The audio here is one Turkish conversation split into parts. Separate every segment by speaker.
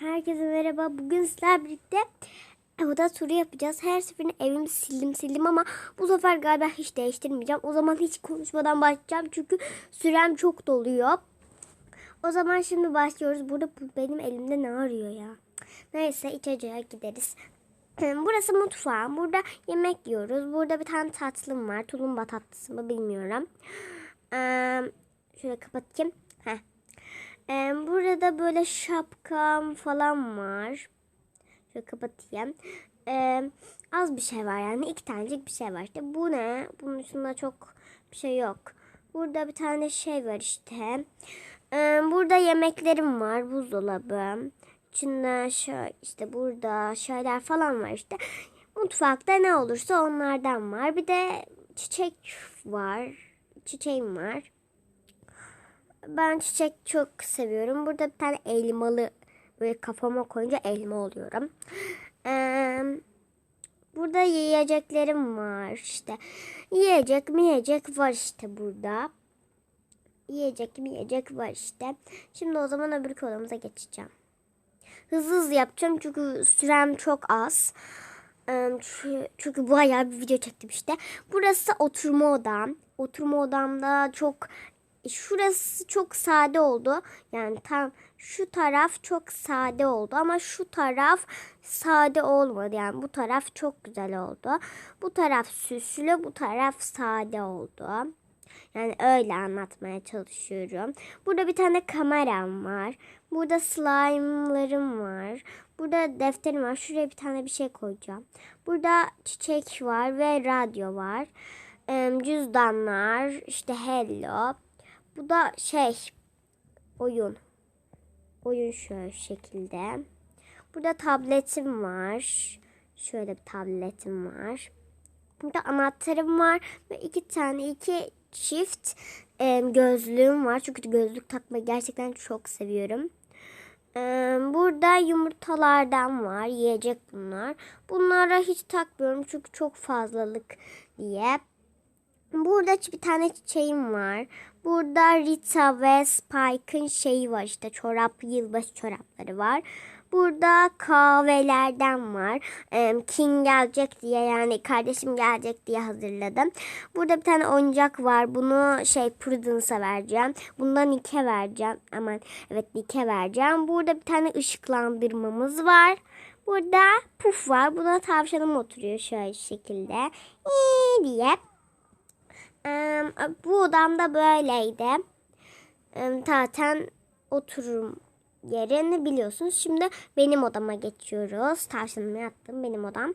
Speaker 1: Herkese merhaba. Bugün sizlerle birlikte oda turu yapacağız. Her seferinde evimi sildim sildim ama bu sefer galiba hiç değiştirmeyeceğim. O zaman hiç konuşmadan başlayacağım çünkü sürem çok doluyor. O zaman şimdi başlıyoruz. Burada bu benim elimde ne arıyor ya? Neyse içeceğe gideriz. Burası mutfağım. Burada yemek yiyoruz. Burada bir tane tatlım var. Tulumba tatlısı mı bilmiyorum. Şöyle kapatayım. Heh. Burada böyle şapkam falan var. Şöyle kapatayım. Ee, az bir şey var yani. iki tanecik bir şey var. İşte bu ne? Bunun üstünde çok bir şey yok. Burada bir tane şey var işte. Ee, burada yemeklerim var. Buzdolabı. İçinde şöyle işte burada şeyler falan var işte. Mutfakta ne olursa onlardan var. Bir de çiçek var. Çiçeğim var. Ben çiçek çok seviyorum. Burada bir tane elmalı böyle kafama koyunca elma oluyorum. Ee, burada yiyeceklerim var işte. Yiyecek mi yiyecek var işte burada. Yiyecek mi yiyecek var işte. Şimdi o zaman öbür odamıza geçeceğim. Hızlı hızlı yapacağım çünkü sürem çok az. Çünkü, çünkü bayağı bir video çektim işte. Burası oturma odam. Oturma odamda çok şurası çok sade oldu. Yani tam şu taraf çok sade oldu ama şu taraf sade olmadı. Yani bu taraf çok güzel oldu. Bu taraf süslü, bu taraf sade oldu. Yani öyle anlatmaya çalışıyorum. Burada bir tane kameram var. Burada slime'larım var. Burada defterim var. Şuraya bir tane bir şey koyacağım. Burada çiçek var ve radyo var. Cüzdanlar, işte hello. Bu da şey oyun. Oyun şöyle şekilde. Burada tabletim var. Şöyle bir tabletim var. Burada anahtarım var ve iki tane iki çift e, gözlüğüm var. Çünkü gözlük takmayı gerçekten çok seviyorum. E, burada yumurtalardan var. Yiyecek bunlar. Bunlara hiç takmıyorum çünkü çok fazlalık diye. Burada bir tane çiçeğim var. Burada Rita ve Spike'ın şeyi var işte çorap, yılbaşı çorapları var. Burada kahvelerden var. King gelecek diye yani kardeşim gelecek diye hazırladım. Burada bir tane oyuncak var. Bunu şey Prudence'a vereceğim. Bundan Nick'e vereceğim. Aman evet Nick'e vereceğim. Burada bir tane ışıklandırmamız var. Burada puf var. Buna tavşanım oturuyor şöyle şekilde. İyi diye. Bu odamda böyleydi. Zaten otururum yerini biliyorsunuz. Şimdi benim odama geçiyoruz. Tavşanımı yattım benim odam.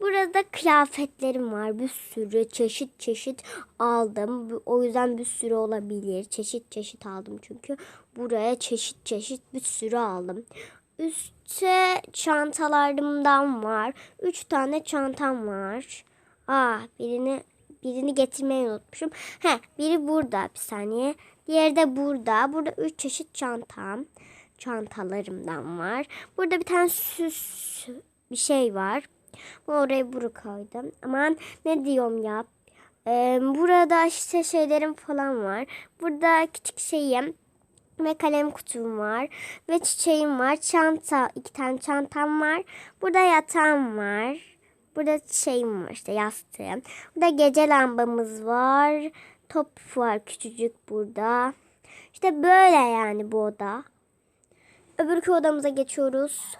Speaker 1: Burada kıyafetlerim var. Bir sürü çeşit çeşit aldım. O yüzden bir sürü olabilir. Çeşit çeşit aldım çünkü. Buraya çeşit çeşit bir sürü aldım. Üstte çantalarımdan var. Üç tane çantam var. Ah birini birini getirmeyi unutmuşum. He, biri burada bir saniye. Diğeri de burada. Burada üç çeşit çantam. Çantalarımdan var. Burada bir tane süs bir şey var. Oraya bunu koydum. Aman ne diyorum ya. Ee, burada işte şeylerim falan var. Burada küçük şeyim ve kalem kutum var. Ve çiçeğim var. Çanta, iki tane çantam var. Burada yatağım var. Burada şeyim var işte yastığım. Burada gece lambamız var. Top var küçücük burada. İşte böyle yani bu oda. Öbürkü odamıza geçiyoruz.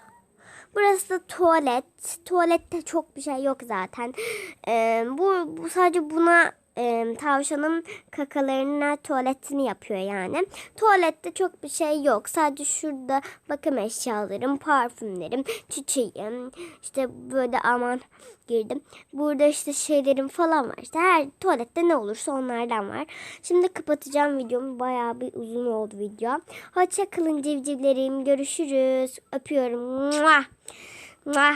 Speaker 1: Burası da tuvalet. Tuvalette çok bir şey yok zaten. Ee, bu, bu sadece buna e, tavşanın kakalarına tuvaletini yapıyor yani. Tuvalette çok bir şey yok. Sadece şurada bakım eşyalarım, parfümlerim, çiçeğim. işte böyle aman girdim. Burada işte şeylerim falan var. İşte her tuvalette ne olursa onlardan var. Şimdi kapatacağım videomu. Bayağı bir uzun oldu video. Hoşça kalın civcivlerim. Görüşürüz. Öpüyorum. Mua. Mua.